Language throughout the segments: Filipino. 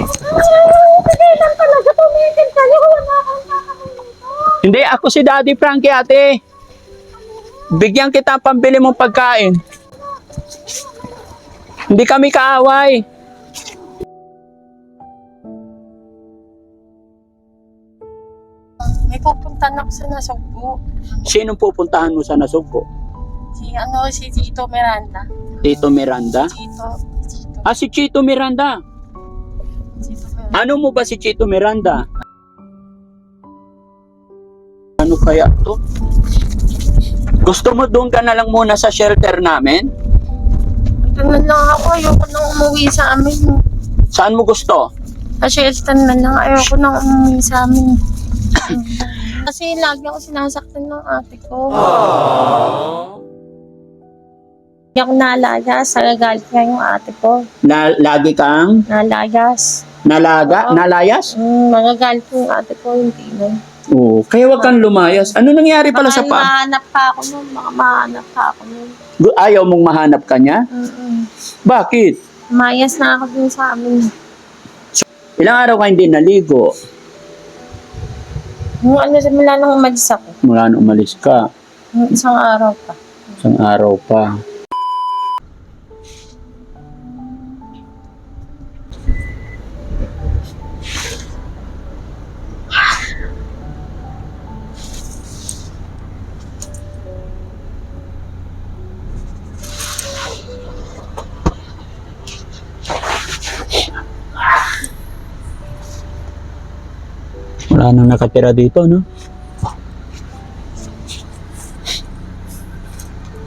Talaga, tumigil kayo. Wala. Hindi, ako si Daddy Frankie, ate. Bigyan kita pambili mong pagkain. Hindi kami kaaway. May pupunta na ako sa Nasugbo. Sinong pupuntahan mo sa Nasugbo? Si ano, si Tito Miranda. Tito Miranda? Tito, Tito, Ah, si. Tito Miranda. Ano mo ba si Chito Miranda? Ano kaya to? Gusto mo doon ka na lang muna sa shelter namin? Na lang ako, ayoko nang umuwi sa amin. Saan mo gusto? Sa shelter na lang, ayoko nang umuwi sa amin. Kasi lagi ako sinasaktan ng ate ko. Hindi ako nalayas, nagagalit nga yung ate ko. Na, lagi kang Nalayas. nalaga, Oo. nalayas? Mm, magagalit yung ate ko, hindi na. Oo. Kaya wag kang lumayas. Ano nangyari pala sa Baka pa? mahanap pa ako nun, baka mahanap pa ako nun. Gu- Ayaw mong mahanap ka niya? Mm-mm. Bakit? Mayas na ako dun sa amin. Ilang araw ka hindi naligo? Yung ano, simula nung umalis ako. Mula nung umalis ka. Yung isang araw pa. Isang araw pa. Wala nang nakatira dito, no?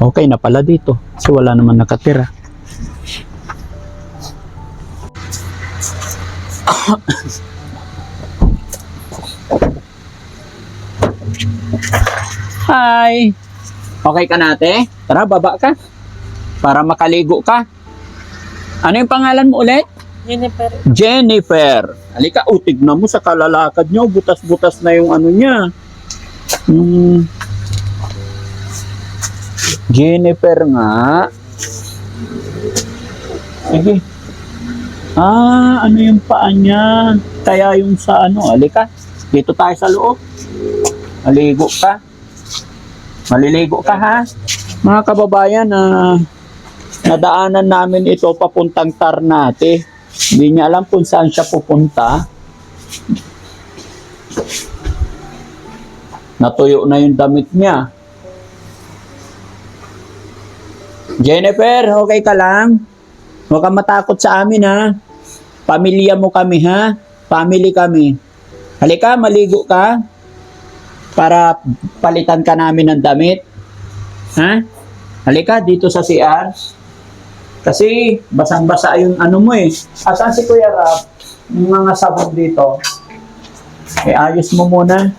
Okay na pala dito. Kasi wala naman nakatira. Hi! Okay ka nate? Tara, baba ka. Para makaligo ka. Ano yung pangalan mo ulit? Jennifer, Jennifer. Halika, utig na mo sa kalalakad niyo. Butas-butas na yung ano niya. Hmm. Jennifer nga. Sige. Ah, ano yung paa niya? Kaya yung sa ano, halika. Dito tayo sa loob. Maligo ka. Maliligo ka ha. Mga kababayan, na nadaanan namin ito papuntang Tarnate. Hindi niya alam kung saan siya pupunta. Natuyo na yung damit niya. Jennifer, okay ka lang? Huwag kang matakot sa amin ha. Pamilya mo kami ha. Family kami. Halika, maligo ka. Para palitan ka namin ng damit. Ha? Halika, dito sa CR. Kasi basang-basa yung ano mo eh. Asan si Kuya Rap? Yung mga sabon dito. Eh, ayos mo muna.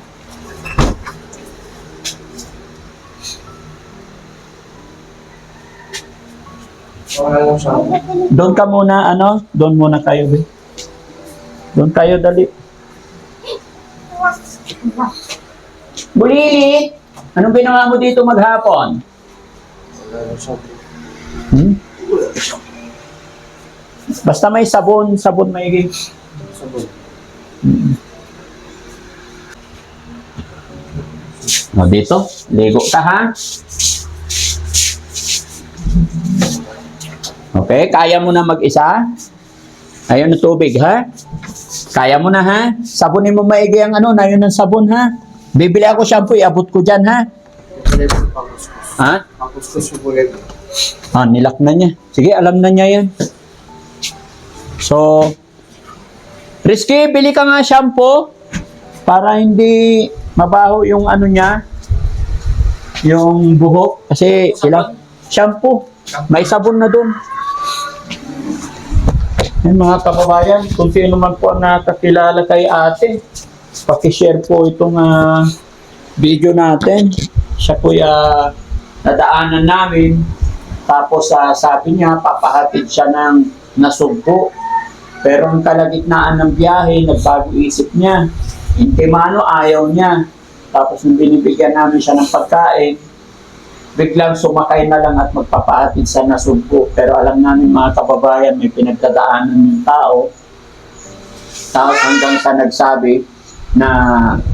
Doon ka muna, ano? Doon muna kayo, be. Doon kayo, dali. Bulilit! Anong ginawa mo dito maghapon? Hmm? Basta may sabon, sabon may Mm. O dito, ligo ka ha. Okay, kaya mo na mag-isa? Ayaw ng tubig ha? Kaya mo na ha? Sabunin mo maigi ang ano, na yun ng sabon ha? Bibili ako shampoo, iabot ko dyan ha? Ha? Ah, nilak na niya. Sige, alam na niya yan. So, Rizky, bili ka nga shampoo para hindi mabaho yung ano niya, yung buhok. Kasi sila, shampoo. May sabon na doon. Yan mga kababayan, kung sino man po ang nakakilala kay ate, pakishare po itong ah, video natin. Siya po ah, nadaanan namin. Tapos ah, sabi niya, papahatid siya ng nasugpo. Pero ang kalagitnaan ng biyahe, nagbago isip niya. Intimano, ayaw niya. Tapos nung binibigyan namin siya ng pagkain, biglang sumakay na lang at magpapahatid sa nasugpo. Pero alam namin mga kababayan, may pinagdadaanan ng tao. Tapos hanggang sa nagsabi na,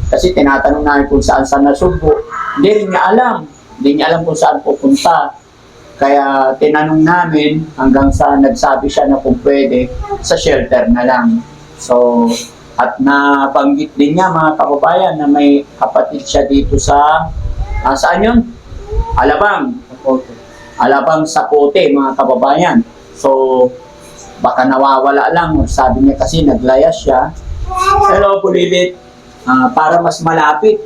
kasi tinatanong namin kung saan saan nasugbo, hindi niya alam. Hindi niya alam kung saan pupunta. Kaya tinanong namin hanggang sa nagsabi siya na kung pwede sa shelter na lang. So, at nabanggit din niya mga kababayan na may kapatid siya dito sa, ah, saan yun? Alabang. Alabang sa Kote, mga kababayan. So, baka nawawala lang. Sabi niya kasi naglayas siya. Hello, Pulilit. Ah, para mas malapit.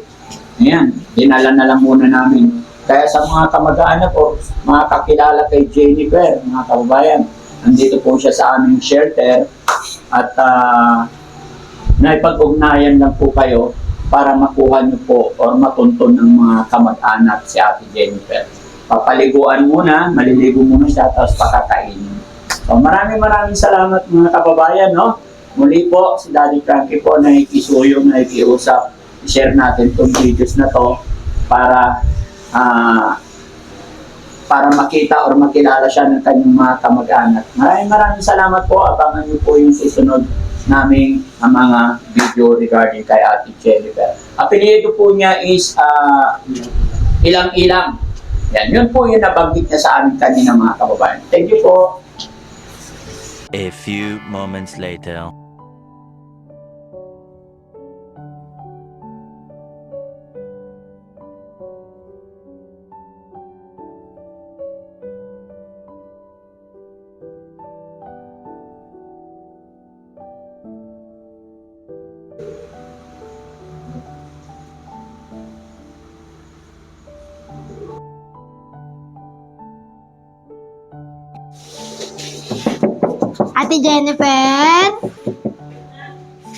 Ayan, dinala na lang muna namin. Kaya sa mga kamag-anak o mga kakilala kay Jennifer, mga kababayan, nandito po siya sa aming shelter at uh, naipag-ugnayan lang po kayo para makuha niyo po or matuntun ng mga kamag-anak si Ate Jennifer. Papaliguan muna, maliligo muna siya, tapos pakakainin. So maraming maraming salamat mga kababayan, no? Muli po, si Daddy Frankie po na ikisuyo, na ikiusap. I-share natin itong videos na to para ah, para makita or makilala siya ng kanyang mga kamag-anak. Maraming maraming salamat po. Abangan niyo po yung susunod naming ang mga video regarding kay Ate Jennifer. Apelyido po niya is ah, ilang-ilang. Yan, yun po yung nabanggit niya sa amin kanina mga kababayan. Thank you po. A few moments later. Ate Jennifer?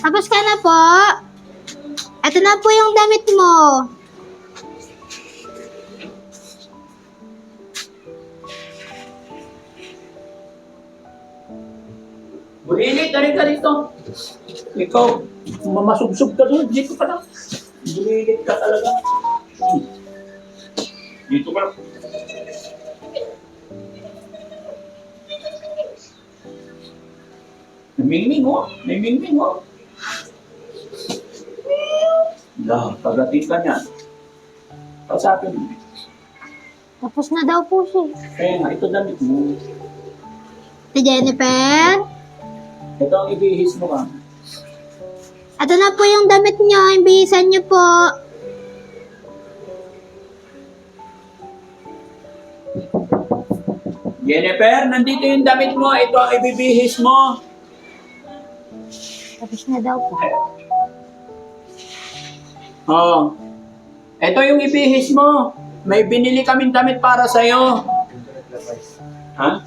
Tapos ka na po? Ito na po yung damit mo. Bulilit, tarin ka dito. Ikaw, mamasubsub ka doon. Dito ka lang. Bulilit ka talaga. Dito ka lang. Namingming mo. Namingming mo. Lah, pagating ka niyan. Pasapin mo. Tapos na daw po siya. Kaya nga, ito damit mo. Ate Jennifer? Ito ang ibihis mo ka. Ito na po yung damit nyo. Imbihisan nyo po. Jennifer, nandito yung damit mo. Ito ang ibibihis mo. Tapos na daw po. Oh. Ito yung ibihis mo. May binili kaming damit para sa'yo. Ha?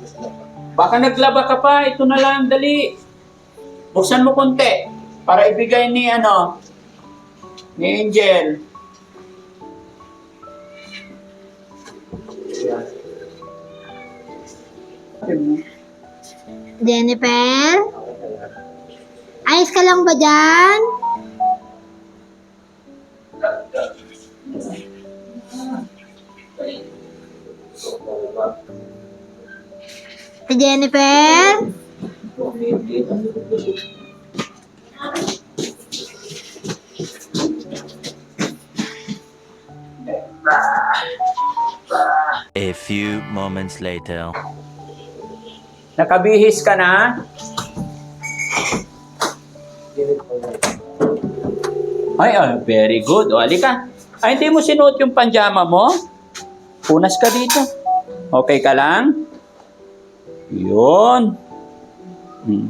Baka naglaba ka pa. Ito na lang, dali. Buksan mo konti. Para ibigay ni ano, ni Angel. Jennifer? Ayos ka lang ba dyan? Ate Jennifer? A few moments later. Nakabihis ka na? Ay, ah, very good. O, halika. Ay, hindi mo sinuot yung panjama mo? Punas ka dito. Okay ka lang? Yun. Hmm.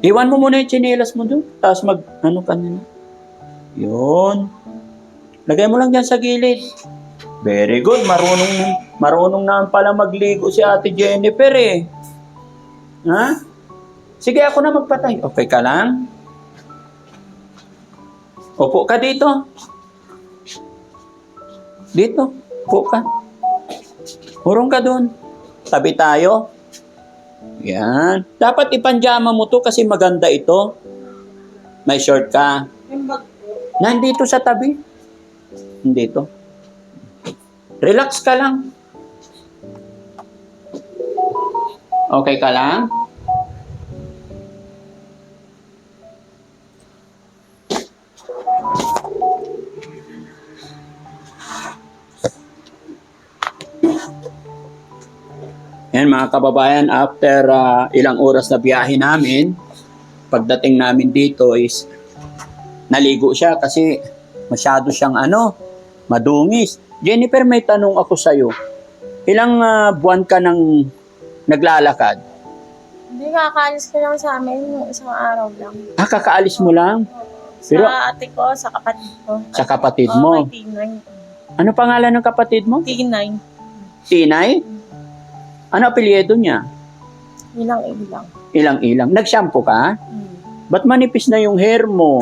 Iwan mo muna yung chinelas mo doon. Tapos mag, ano ka na. Yun. Lagay mo lang dyan sa gilid. Very good. Marunong, marunong na pala magligo si Ate Jennifer eh. Ha? Sige, ako na magpatay. Okay ka lang? Upo ka dito. Dito. Upo ka. Hurong ka doon. Tabi tayo. Yan. Dapat ipanjama mo to kasi maganda ito. May short ka. Nandito sa tabi. Nandito. Relax ka lang. Okay ka lang? Yan mga kababayan, after ah, ilang oras na biyahe namin, pagdating namin dito is naligo siya kasi masyado siyang ano, madungis. Jennifer, may tanong ako sa'yo. Ilang ah, buwan ka nang naglalakad? Hindi, kakaalis ko lang sa amin isang araw lang. Ah, kakaalis mo lang Sa Pero- ate ko, sa kapatid ko. sa kapatid Oo, mo. kay Tinay. Ano pangalan ng kapatid mo? Tinay. Tinay? Ano apelyido niya? Ilang ilang. Ilang-ilang. Nag-shampoo ka? Hmm. Ba't manipis na yung hair mo?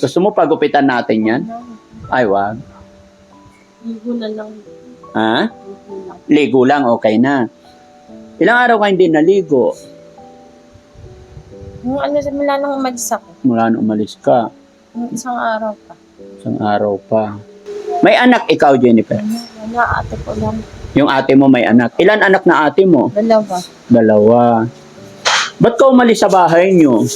Gusto mo pagupitan natin yan? Ay, wag. Ligo na lang. Ha? Ligo lang. Ligo lang, okay na. Ilang araw ka hindi naligo? Yung ano, simula nang umalis ako. Mula nung umalis ka. Yung isang araw pa. Isang araw pa. May anak ikaw, Jennifer. Ano, wala, ate ko lang. Yung ate mo may anak. Ilan anak na ate mo? Dalawa. Dalawa. Ba't ka umalis sa bahay niyo?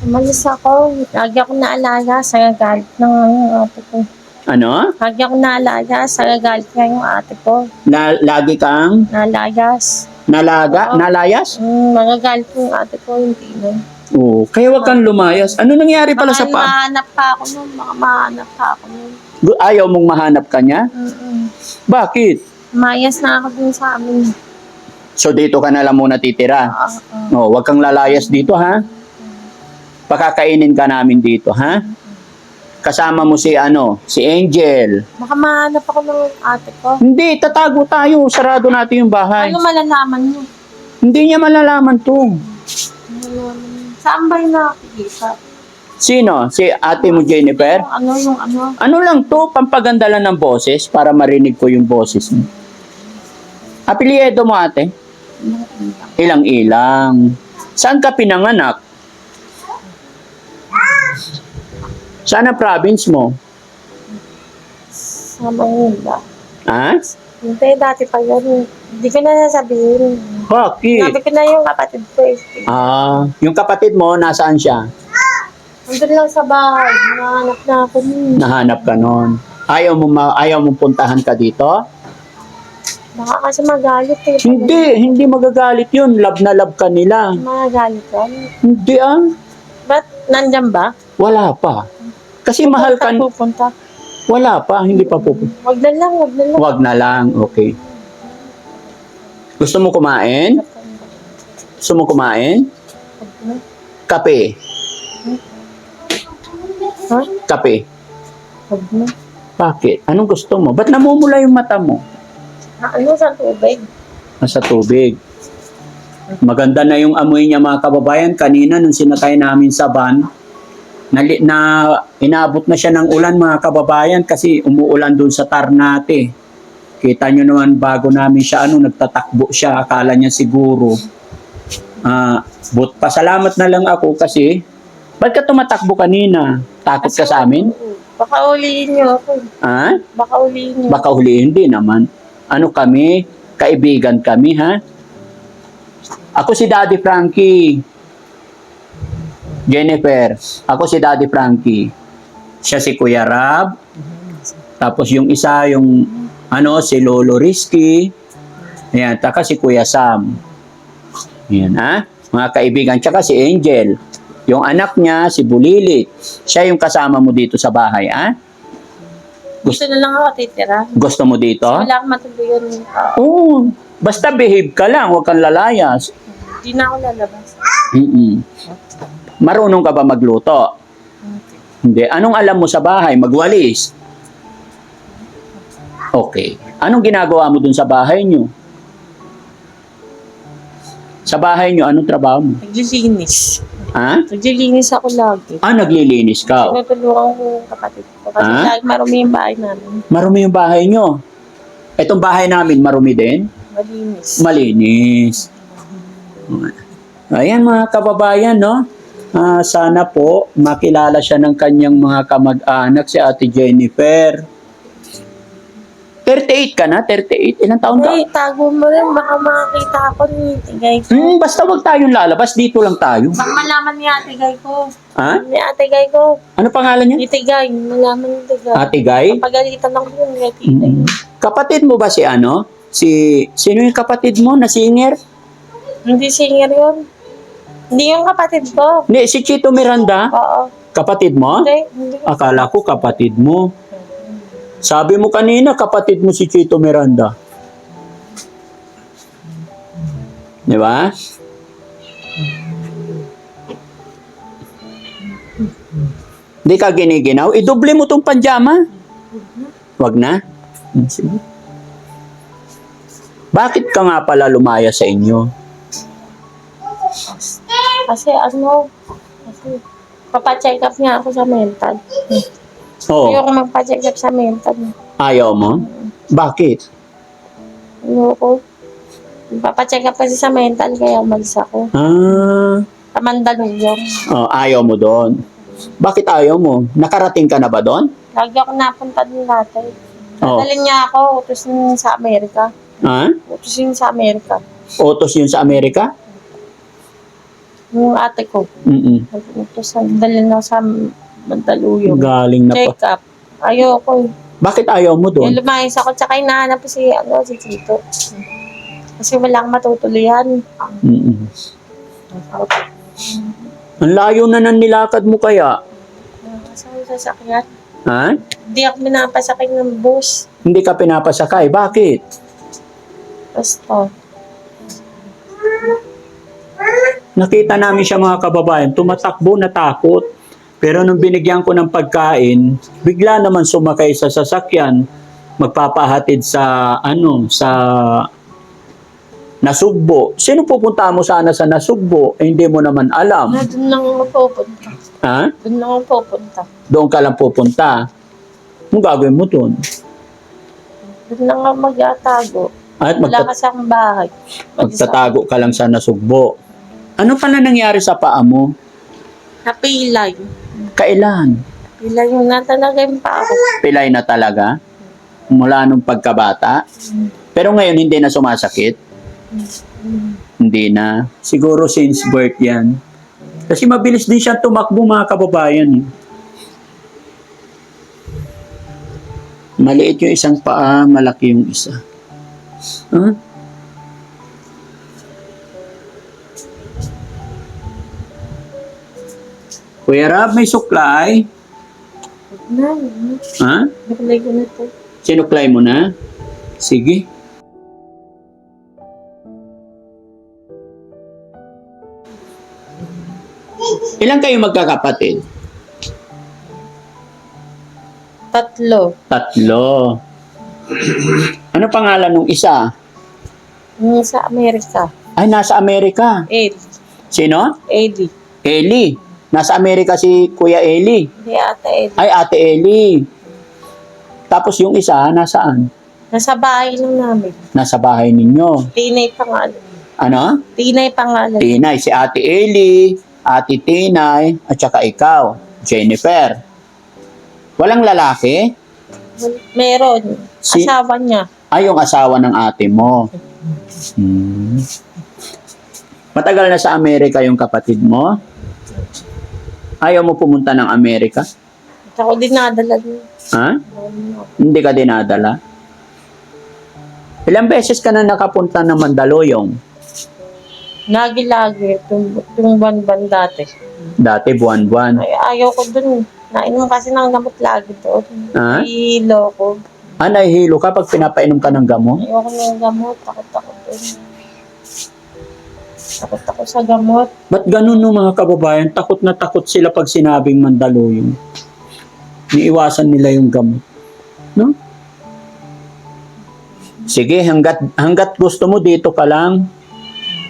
Umalis ako. Lagi ako naalaga sa galit ng yung ate ko. Ano? Lagi ako naalaga sa galit nga yung ate ko. Na, lagi kang Nalayas. nalaga? Oo. Nalayas? Mm, magagalit yung ate ko, hindi na. Oo. Kaya wag kang lumayas. Ano nangyari pala sa pa? mahanap pa ako nun. Baka mahanap pa ako nun. Ayaw mong mahanap ka niya? Mm-mm. Bakit? Mayas na ako dun sa amin. So dito ka na lang muna titira. Oo. Oh, wag kang lalayas dito ha. Pakakainin ka namin dito ha. Kasama mo si ano, si Angel. Baka mahanap ako ng ate ko. Hindi, tatago tayo. Sarado natin yung bahay. Ano malalaman niyo? Hindi niya malalaman to. Malalaman niyo. Saan ba yung nakikita? Sino? Si ate mo Jennifer? Yung ano, yung ano. Ano lang to, pampaganda lang ng boses para marinig ko yung boses mo. Apelyido mo ate? Ilang-ilang. Saan ka pinanganak? Saan ang province mo? Sa Manila. Ha? Hindi, dati pa yun. Hindi ko na sasabihin. Bakit? Sabi ko na yung kapatid ko. eh. Ah, yung kapatid mo, nasaan siya? Nandun lang sa bahay. Nahanap na ako nun. Nahanap ka nun. Ayaw mo, ma- ayaw mo puntahan ka dito? Baka kasi magalit eh. Hindi, hindi magagalit yun. Love na love ka nila. Magalit yan. Hindi ah. Ba't nandyan ba? Wala pa. Kasi mahal ka. Saan pupunta? Wala pa, hindi pa pupunta. Wag na lang, wag na lang. Wag na lang, okay. Gusto mo kumain? Gusto mo kumain? Kape. Ha? Kape. Wag na. Bakit? Anong gusto mo? Ba't namumula yung mata mo? Ah, ano sa tubig? Nasa tubig. Maganda na yung amoy niya mga kababayan. Kanina nung sinatay namin sa van, na, na inabot na siya ng ulan mga kababayan kasi umuulan dun sa Tarnate. Kita nyo naman bago namin siya ano, nagtatakbo siya. Akala niya siguro. Ah, but pasalamat na lang ako kasi Ba't ka tumatakbo kanina? Takot ka sa amin? Baka ulihin niyo ako. Ha? Baka ulihin niyo. Baka huliin din naman. Ano kami? Kaibigan kami, ha? Ako si Daddy Frankie. Jennifer. Ako si Daddy Frankie. Siya si Kuya Rab. Tapos yung isa, yung ano, si Lolo Risky. Ayan, taka si Kuya Sam. Ayan, ha? Mga kaibigan. Tsaka si Angel. Yung anak niya, si Bulilit. Siya yung kasama mo dito sa bahay, ha? Gusto na lang ako titira. Gusto mo dito? Wala akong matuluyan. Oo. Basta behave ka lang, huwag kang lalayas. Hindi na ako lalabas. Mm-mm. Marunong ka ba magluto? Hindi. Anong alam mo sa bahay? Magwalis. Okay. Anong ginagawa mo dun sa bahay nyo? Sa bahay nyo, anong trabaho mo? Naglilinis. Ha? Naglilinis ako lagi. Ah, naglilinis ka. Tinutulungan ko yung kapatid ko. Kasi Ah? lagi marumi yung bahay namin. Marumi yung bahay nyo. Itong bahay namin, marumi din? Malinis. malinis. Ayan mga kababayan, no? Ah, sana po makilala siya ng kanyang mga kamag-anak, si Ate Jennifer. 38 ka na? 38? Ilang taon ka? Ay, tago mo rin. Baka makakita ako ni Tigay ko. Hmm, basta wag tayong lalabas, dito lang tayo. Baka malaman ni Ate Gay ko. Ha? Ni Ate Gay ko. Ano pangalan niya? Ni Tigay. Malaman ni Tigay. Ate Guy? Pagalitan ako ni Tigay. Mm. Kapatid mo ba si ano? Si, sino yung kapatid mo na singer? Hindi singer yun. Hindi yung kapatid ko. Hindi, si Chito Miranda. Oo. Kapatid mo? Hindi, hindi. Akala ko kapatid mo. Sabi mo kanina, kapatid mo si Chito Miranda. Di ba? Hindi ka giniginaw? Idoble mo tong panjama. Wag na. Hmm. Bakit ka nga pala lumaya sa inyo? Kasi ano, kasi papacheck up nga ako sa mental. Oo. Ayoko magpa-check up sa mental. Ayaw mo? Bakit? Ayoko. Papacheck up kasi sa mental kaya umalis ako. Ah, Sa Mandaluyong. oh, ayaw mo doon. Bakit ayaw mo? Nakarating ka na ba doon? Lagi ako napunta din dati. Oh. Dalhin niya ako, utos yun sa Amerika. Ha? Utos yun sa Amerika. Utos yun sa Amerika? Yung ate ko, Mm utos dalhin ako sa Mandaluyong. Galing na pa. Check up. Ayoko. eh. Bakit ayaw mo Yung doon? lumayas ako, tsaka hinahanap ko si, ano, si Chito. Kasi walang matutuloyan. Mm-mm. Ang layo na ng nilakad mo kaya. Yung sasakyan. Ha? Hindi ako minapasakay ng bus. Hindi ka pinapasakay. Bakit? Basta. Nakita namin siya mga kababayan, tumatakbo na takot. Pero nung binigyan ko ng pagkain, bigla naman sumakay sa sasakyan, magpapahatid sa ano, sa Nasugbo. Sino pupunta mo sana sa Nasugbo? Eh, hindi mo naman alam. Na doon lang ako pupunta. Ha? Doon lang ako pupunta. Doon ka lang pupunta. Anong gagawin mo doon? Doon lang ako mag-atago. At Wala magta- kasi akong bahay. magtatago ka lang sa Nasugbo. Ano pala nangyari sa paa mo? Napilay. Kailan? Pilay yung natalagay yung pa ako. Pilay na talaga? Mula nung pagkabata? Pero ngayon hindi na sumasakit? Hindi na. Siguro since birth yan. Kasi mabilis din siya tumakbo mga kababayan. eh. Maliit yung isang paa, malaki yung isa. Huh? Kuya Rab, may suklay? Na. Ha? Nakulay ko na to. Sinuklay mo na? Sige. Ilan kayo magkakapatid? Tatlo. Tatlo. Ano pangalan ng isa? Yung sa Amerika. Ay, nasa Amerika. Eddie. Sino? Eddie. Eli. Nasa Amerika si Kuya Eli. Hindi ata Eddie. Ay, Ate Eli. Tapos yung isa, nasaan? Nasa bahay lang namin. Nasa bahay ninyo. Tinay pangalan. Ano? Tinay pangalan. Tinay, si Ate Eli, Ate Tinay, at saka ikaw, Jennifer. Walang lalaki? Meron. Si- Asawa niya. Ay, yung asawa ng ate mo. Hmm. Matagal na sa Amerika yung kapatid mo? Ayaw mo pumunta ng Amerika? Ako din nadala niya. Ha? Hindi ka dinadala? Ilang beses ka na nakapunta ng Mandaluyong? Lagi-lagi. Tung ban dati. Dati buwan-buwan. Ay, ayaw ko dun. Nainom kasi ng gamot lagi doon. Ha? Hilo ko. Ah, nahihilo ka pag pinapainom ka ng gamot? Ayoko ng gamot. Takot ako dun. Takot ako sa gamot. Ba't ganun no mga kababayan? Takot na takot sila pag sinabing Mandaluyong. Niiwasan nila yung gamot. No? Sige, hanggat, hanggat gusto mo dito ka lang.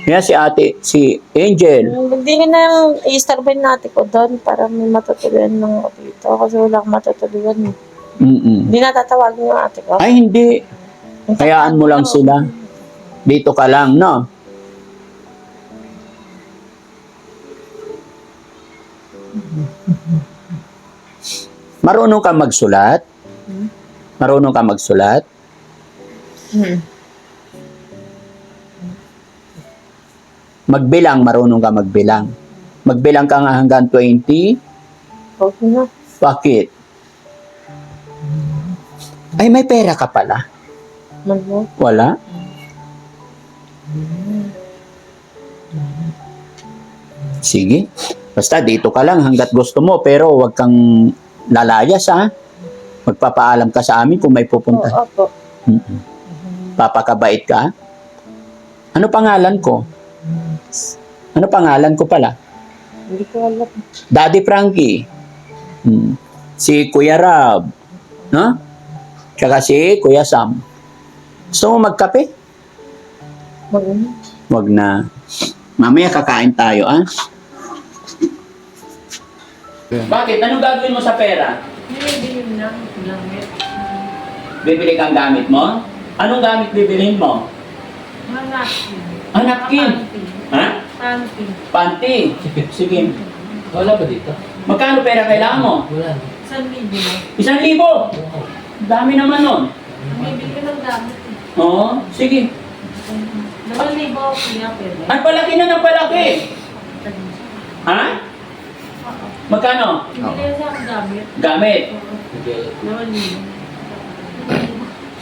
Yan si ate, si Angel. Hindi ko na yung i-starbin natin ko doon para may matutuluyan ng dito. Kasi walang matutuluyan. Mm-mm. Hindi natatawagin yung ate ko. Ay, hindi. Hayaan mo lang sila. Dito ka lang, no? Marunong ka magsulat? Marunong ka magsulat? Magbilang, marunong ka magbilang. Magbilang ka nga hanggang 20? Huwag na. Bakit? Ay, may pera ka pala. Mago. Wala? Sige. Basta dito ka lang hanggat gusto mo pero wag kang lalayas ha. Magpapaalam ka sa amin kung may Oo, pupunta. opo. Mm-mm. Papakabait ka? Ano pangalan ko? Ano pangalan ko pala? Hindi ko alam. Daddy Frankie. Hmm. Si Kuya Rab. No? Tsaka si Kuya Sam. Gusto mo magkape? Mago. Wag na. Mamaya kakain tayo, ah. Bakit? Anong gagawin mo sa pera? Bibili na. Gamit. Bibili kang gamit mo? Anong gamit bibilihin mo? Hanapin. Ah, napkin. Ha? Panty. Panty. Sige. Wala ba dito? Magkano pera kailangan mo? Wala. Isang libo. Isang libo. Dami naman nun. Ang bibili ng gamit. eh. Oo. Sige. Dalawang libo kuya pwede. Ay, palaki na ng palaki. Ha? Magkano? Bibili kasi ako gamit. Gamit. Libo.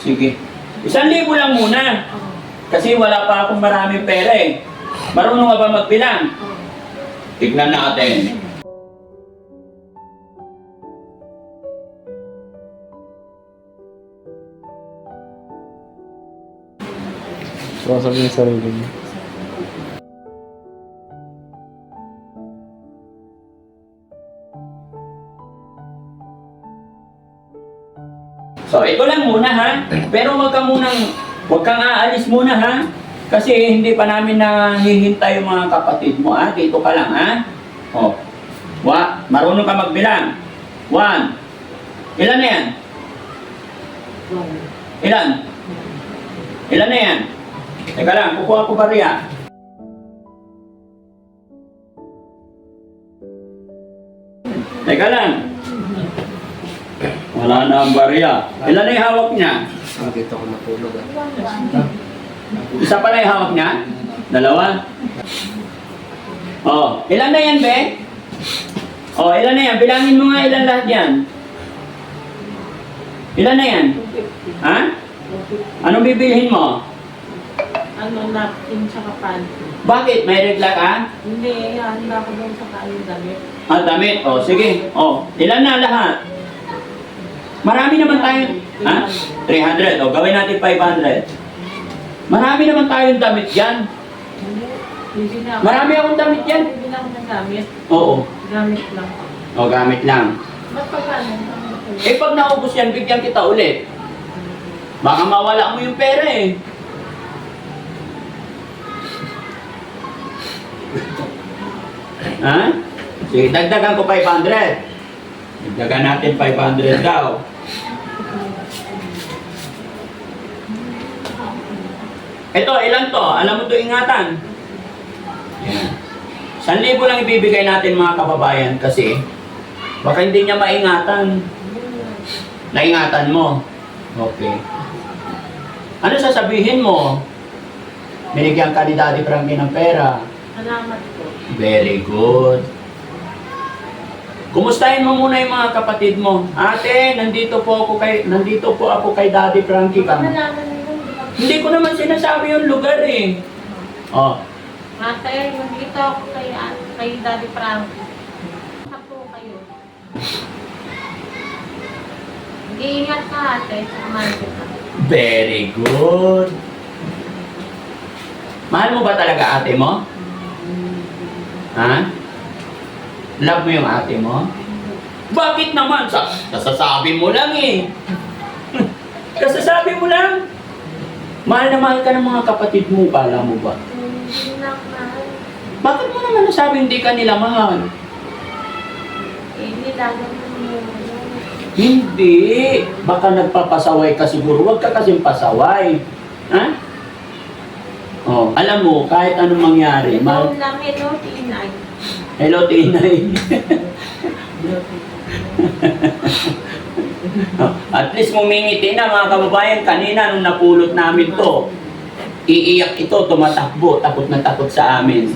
Sige. Isang libo lang muna. Oo. Kasi wala pa akong maraming pera eh. Marunong ka ba magbilang? Oo. Tignan natin. Sumasabi yung sarili mo. So, ito lang muna ha. Pero wag ka munang, wag kang aalis muna ha. Kasi hindi pa namin nahihintay yung mga kapatid mo ha. Dito ka lang ha. O. Wa, marunong ka magbilang. One. Ilan na yan? Ilan? Ilan na yan? Teka lang, kukuha ko bariya. Teka lang. Wala na ang bariya. Ilan na yung hawak niya? Dito ako natulog ah. Isa pala yung hawak niya? Dalawa? Oh, ilan na yan, be? Oh, ilan na yan? Bilangin mo nga ilan lahat yan. Ilan na yan? Ha? Anong bibilhin mo? Ano, napkin tsaka panty. Bakit? May regla ka? Hindi, handa ko doon sa kain damit. Ah, damit. Oh, sige. Oh, ilan na lahat? Marami naman tayo. Ha? 300. Oh, gawin natin 500. Marami naman tayong damit yan. Hindi. Ako. Marami akong damit yan. Bibili ako ng gamit. Oo. Gamit lang. Oh, gamit lang. Ba't? Eh, pag naubos yan, bigyan kita ulit. Baka mawala mo yung pera eh. ha? Sige, dagdagan ko 500. Dagdagan natin 500 daw. Ito, ilan to? Alam mo to ingatan? Yan. 1,000 lang ibibigay natin mga kababayan kasi baka hindi niya maingatan. Naingatan mo. Okay. Ano sasabihin mo? Binigyan ka ni Daddy Frankie ng pera. Salamat po. Very good. Kumustahin mo muna yung mga kapatid mo. Ate, nandito po ako kay nandito po ako kay Daddy Frankie ka. hindi ko naman sinasabi yung lugar eh. Oh, Ate, nandito ako kay, kay Daddy Frankie. Saka po kayo. Iingat ka ate. Kita. very good. Mahal mo ba talaga ate mo? Ha? Love mo yung ate mo? Bakit naman? Sa kasasabi mo lang eh. kasasabi mo lang. Mahal na mahal ka ng mga kapatid mo, kala mo ba? Bakit mo naman nasabi hindi ka nila mahal? Eh. Hindi. Baka nagpapasaway ka siguro. Huwag ka kasing pasaway. Ha? Oh, alam mo, kahit anong mangyari, mahal, Ikaw lang, hello, tinay. Hello, Tinay. At least mumingiti na mga kababayan. Kanina nung napulot namin to, iiyak ito, tumatakbo, takot na takot sa amin.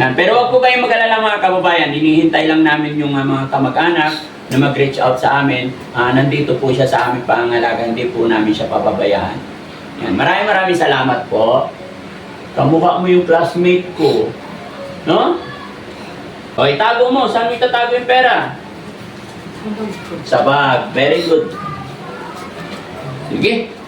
Yan. Pero wag po kayong mag-alala mga kababayan. Hinihintay lang namin yung uh, mga kamag-anak na mag-reach out sa amin. Ah, nandito po siya sa aming pangangalaga. Hindi po namin siya pababayaan. Yan, maraming maraming salamat po. Kamukha mo yung classmate ko. No? O, itago mo. Saan mo itatago yung pera? Sa bag. Very good. Sige.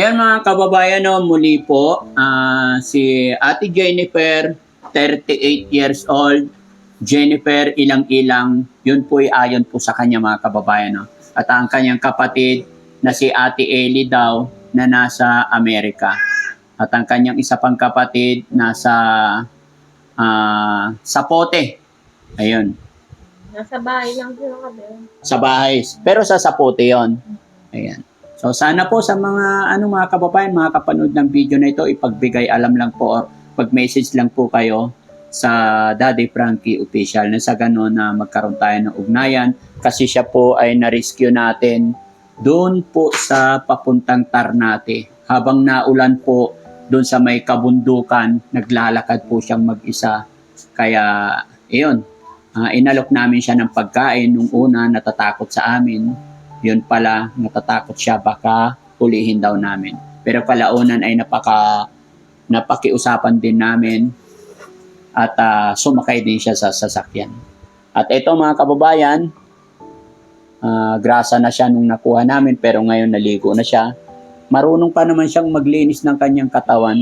Ayan mga kababayan, no, muli po, ah, si Ate Jennifer, 38 years old. Jennifer, ilang-ilang, yun po ay ayon po sa kanya mga kababayan. No? At ang kanyang kapatid na si Ate Ellie daw na nasa Amerika. At ang kanyang isa pang kapatid nasa ah, Sapote. Ayun, Nasa bahay lang sila kami. sa bahay. Pero sa Sapote yon. Ayan. So sana po sa mga ano mga kababayan, mga kapanood ng video na ito, ipagbigay alam lang po or pag-message lang po kayo sa Daddy Frankie official na sa ganon na magkaroon tayo ng ugnayan kasi siya po ay na-rescue natin doon po sa papuntang Tarnate. Habang naulan po doon sa may kabundukan, naglalakad po siyang mag-isa. Kaya, iyon, Ah, inalok namin siya ng pagkain nung una natatakot sa amin. Yun pala, natatakot siya baka hulihin daw namin. Pero kalaunan ay napaka napakiusapan din namin at ah, sumakay din siya sa sasakyan. At ito mga kababayan, ah, grasa na siya nung nakuha namin pero ngayon naligo na siya. Marunong pa naman siyang maglinis ng kanyang katawan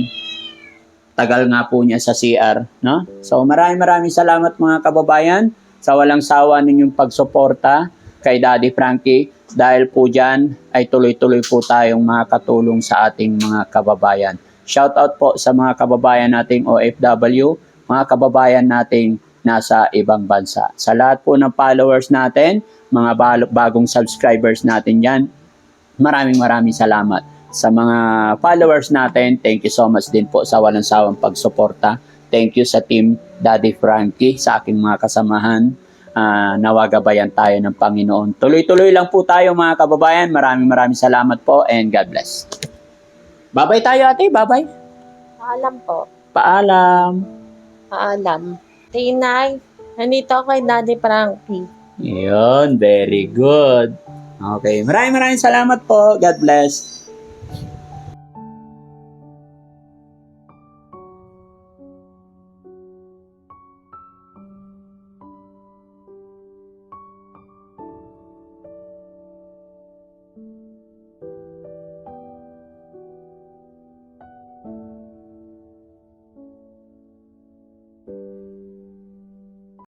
tagal nga po niya sa CR, no? So maraming maraming salamat mga kababayan sa walang sawa ninyong pagsuporta kay Daddy Frankie dahil po dyan ay tuloy-tuloy po tayong makakatulong sa ating mga kababayan. Shout out po sa mga kababayan nating OFW, mga kababayan nating nasa ibang bansa. Sa lahat po ng followers natin, mga bagong subscribers natin yan, maraming maraming salamat sa mga followers natin. Thank you so much din po sa walang sawang pagsuporta. Thank you sa team Daddy Frankie, sa aking mga kasamahan. Ah, nawagabayan tayo ng Panginoon. Tuloy-tuloy lang po tayo mga kababayan. Maraming maraming salamat po and God bless. Babay tayo ate, babay. Paalam po. Paalam. Paalam. Tinay, nandito ako kay Daddy Frankie. Yun, very good. Okay, maraming maraming salamat po. God bless.